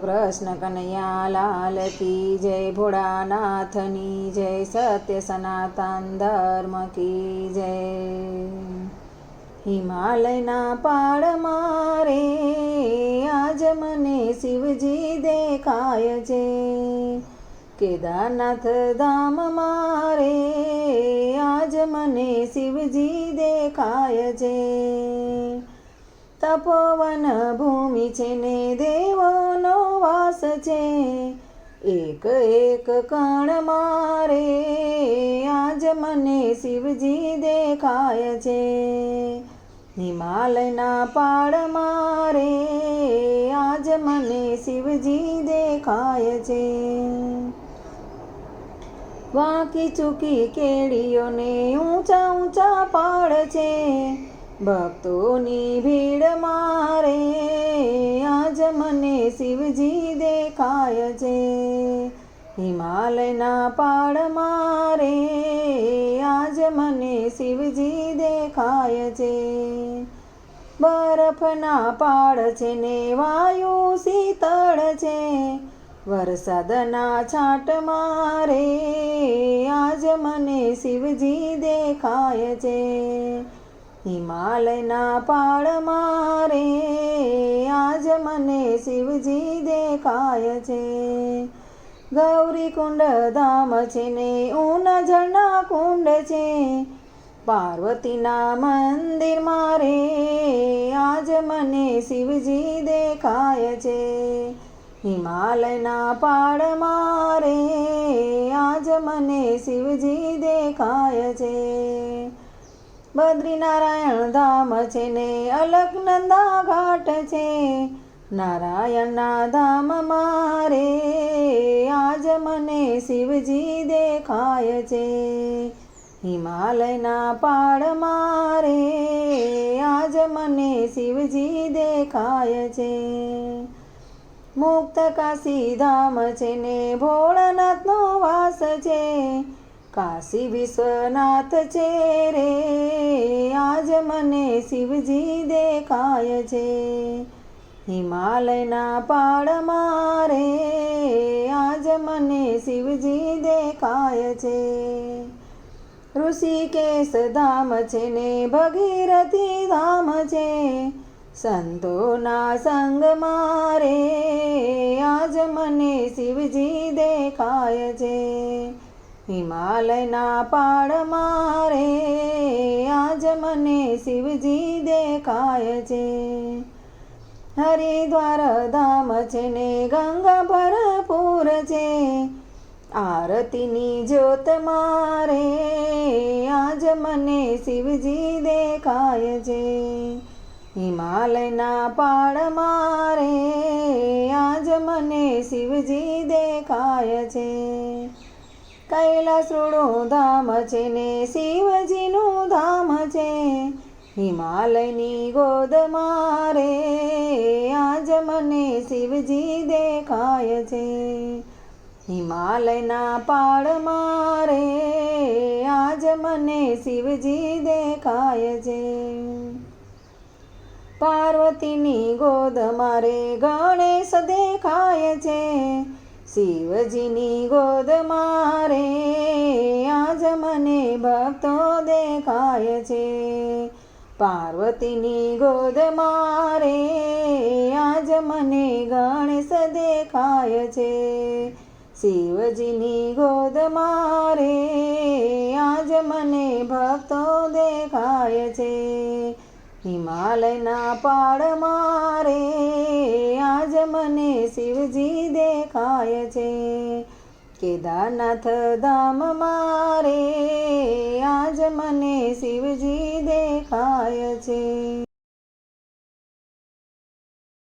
કૃષ્ણ કનૈયા લાલ કી જય ભોળાનાથની જય સત્ય સનાતન ધર્મ કી જય. હિમાલયના પાડમાં રે, આજ મને શિવજી દેખાય છે. કેદારનાથ ધામ મારે આજ મને શિવજી દેખાય છે. તપોવન ભૂમિ છે ને દેવોનો વાસ છે એક એક કણ મારે, આજ મને શિવજી દેખાય છે. હિમાલયના પાડ મારે, આજ મને શિવજી દેખાય છે. વાંકી ચૂકી કેડીઓને ઊંચા ઊંચા પાડ છે. ભક્તોની ભીડ મારે, આજ મને શિવજી દેખાય છે. હિમાલયના પાડ મારે આજ મને શિવજી દેખાય છે. બરફના પાડ છે ને વાયુ શીતળ છે. વરસાદના છાટ મારે આજ મને શિવજી દેખાય છે. હિમાલયના પાડ મારે મને શિવજી દેખાય છે. ગૌરી કુંડ ધામ છે ને ઊના ઝરણા કુંડ છે. પાર્વતીના મંદિર મારે, આજ મને શિવજી દેખાય છે. હિમાલયના પાડ મારે, આજ મને શિવજી દેખાય છે. બદ્રીનારાયણ ધામ છે ને, અલકનંદા ઘાટ છે. નારાયણના ધામ મારે આજ મને શિવજી દેખાય છે. હિમાલયના પાડ મારે આજ મને શિવજી દેખાય છે. મુક્ત કાશી ધામ છે ને ભોળાનાથનો વાસ છે. કાશી વિશ્વનાથ છે રે, આજ મને શિવજી દેખાય છે. હિમાલયના પાડમાં રે આજ મને શિવજી દેખાય છે. ઋષિકેશ ધામ છે ને ભગીરથી ધામ છે. સંતોના સંગ મારે આજ મને શિવજી દેખાય છે. હિમાલયના પાડ મારે આજ મને શિવજી દેખાય છે. હરિદ્વાર ધામ છે ને ગંગા ભરપૂર છે. આરતીની જ્યોત મારે, આજ મને શિવજી દેખાય છે. હિમાલયના પાડ મારે, આજ મને શિવજી દેખાય છે. કૈલાસરોડું ધામ છે ને શિવજીનું ધામ છે. હિમાલયની ગોદ મારે મને શિવજી દેખાય છે. હિમાલયના પાડ મારે આજ મને શિવજી દેખાય છે. પાર્વતીની ગોદ મારે ગણેશ દેખાય છે. શિવજીની ગોદ મારે, આજ મને ભક્તો દેખાય છે. પાર્વતીની ગોદ મારે આજ મને ગણેશ દેખાય છે. શિવજીની ગોદ મારે આજ મને ભક્તો દેખાય છે. હિમાલયના પાડ મારે આજ મને શિવજી દેખાય છે. કેદારનાથ ધામ મારે આજ મને શિવજી દેખાય છે